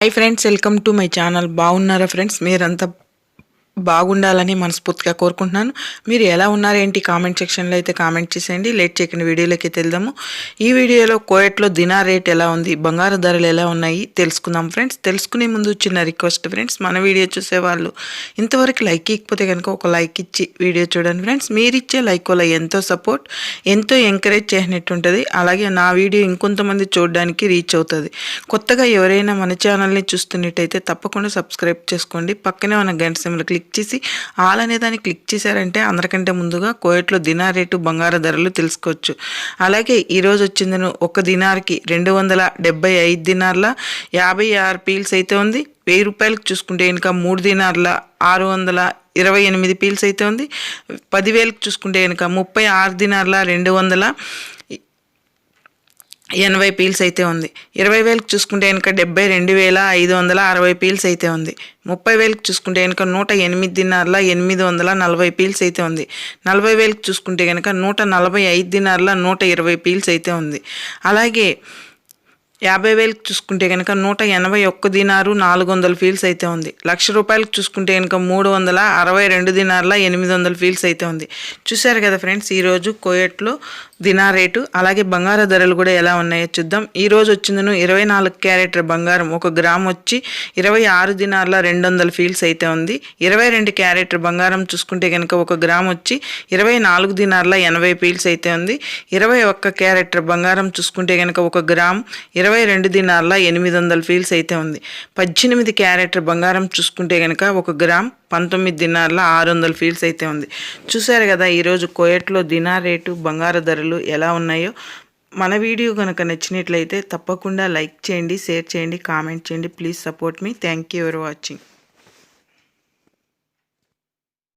Hi friends welcome to my channel బాగున్నారా friends మీరంతా బాగుండాలని మనస్ఫూర్తిగా కోరుకుంటున్నాను. మీరు ఎలా ఉన్నారేంటి కామెంట్ సెక్షన్లో అయితే కామెంట్ చేసేయండి. లేట్ చేయకుండా వీడియోలోకి వెళ్దాము. ఈ వీడియోలో కోయట్లో దినా రేట్ ఎలా ఉంది? బంగారు ధరలు ఎలా ఉన్నాయి? తెలుసుకుందాం ఫ్రెండ్స్ తెలుసుకునే ముందు చిన్న రిక్వెస్ట్ ఫ్రెండ్స్ మన వీడియో చూసేవాళ్ళు ఇంతవరకు లైక్ ఇకపోతే కనుక ఒక లైక్ ఇచ్చి వీడియో చూడండి ఫ్రెండ్స్ మీరిచ్చే లైక్ వల్ల ఎంతో సపోర్ట్ ఎంతో ఎంకరేజ్ చేసినట్టు ఉంటుంది అలాగే నా వీడియో ఇంకొంతమంది చూడడానికి రీచ్ అవుతుంది. కొత్తగా ఎవరైనా మన ఛానల్ని చూస్తున్నట్టయితే తప్పకుండా సబ్స్క్రైబ్ చేసుకోండి. పక్కనే ఉన్న గంట సిమ్లు క్లిక్ క్లిక్ చేసి ఆల్ అనే దాన్ని క్లిక్ చేశారంటే అందరికంటే ముందుగా కోయట్లో దినార్ రేటు బంగారు ధరలు తెలుసుకోవచ్చు. అలాగే ఈరోజు వచ్చిందను ఒక దినార్కి రెండు వందల డెబ్బై ఐదు దినార్ల యాభై ఆరు పీల్స్ అయితే ఉంది. వెయ్యి రూపాయలకు చూసుకుంటే ఇంకా మూడు దినార్ల ఆరు వందల ఇరవై ఎనిమిది పీల్స్ అయితే ఉంది. పదివేలకు చూసుకుంటే కనుక ముప్పై ఆరు దినార్ల రెండు వందల ఎనభై పీల్స్ అయితే ఉంది. ఇరవై వేలకు చూసుకుంటే కనుక డెబ్బై రెండు వేల ఐదు వందల అరవై పీల్స్ అయితే ఉంది. ముప్పై వేలకు చూసుకుంటే కనుక నూట ఎనిమిదిన్నరల ఎనిమిది వందల నలభై పీల్స్ అయితే ఉంది. నలభై వేలకు చూసుకుంటే కనుక నూట నలభై ఐదు నూట ఇరవై పీల్స్ అయితే ఉంది. అలాగే యాభై వేలకు చూసుకుంటే కనుక నూట ఎనభై ఒక్క దినారు నాలుగు వందల ఫీల్స్ అయితే ఉంది. లక్ష రూపాయలకు చూసుకుంటే కనుక మూడు వందల అరవై రెండు దినార్ల ఎనిమిది వందల ఫీల్స్ అయితే ఉంది. చూశారు కదా ఫ్రెండ్స్ ఈరోజు కోయట్లో దినా రేటు అలాగే బంగారు ధరలు కూడా ఎలా ఉన్నాయో చూద్దాం. ఈరోజు వచ్చిందను ఇరవై నాలుగు క్యారెట్ బంగారం. ఒక గ్రామ్ వచ్చి ఇరవై ఆరు దినార్ల రెండు వందల ఫీల్స్ అయితే ఉంది. ఇరవై రెండు క్యారెట్ బంగారం చూసుకుంటే కనుక ఒక గ్రామ్ వచ్చి ఇరవై నాలుగు దినార్ల ఎనభై ఫీల్స్ అయితే ఉంది. ఇరవై ఒక్క క్యారెట్ బంగారం చూసుకుంటే కనుక ఒక గ్రామ్ ఇరవై ఇరవై రెండు దినాల్లో ఎనిమిది వందల ఫీల్స్ అయితే ఉంది. పద్దెనిమిది క్యారెట్ బంగారం చూసుకుంటే కనుక ఒక గ్రామ్ పంతొమ్మిది దినాల్లో ఆరు వందల ఫీల్స్ అయితే ఉంది. చూశారు కదా ఈరోజు కోయట్లో దినా రేటు బంగారు ధరలు ఎలా ఉన్నాయో? మన వీడియో కనుక నచ్చినట్లయితే తప్పకుండా లైక్ చేయండి షేర్ చేయండి కామెంట్ చేయండి. Please support me. Thank you for watching.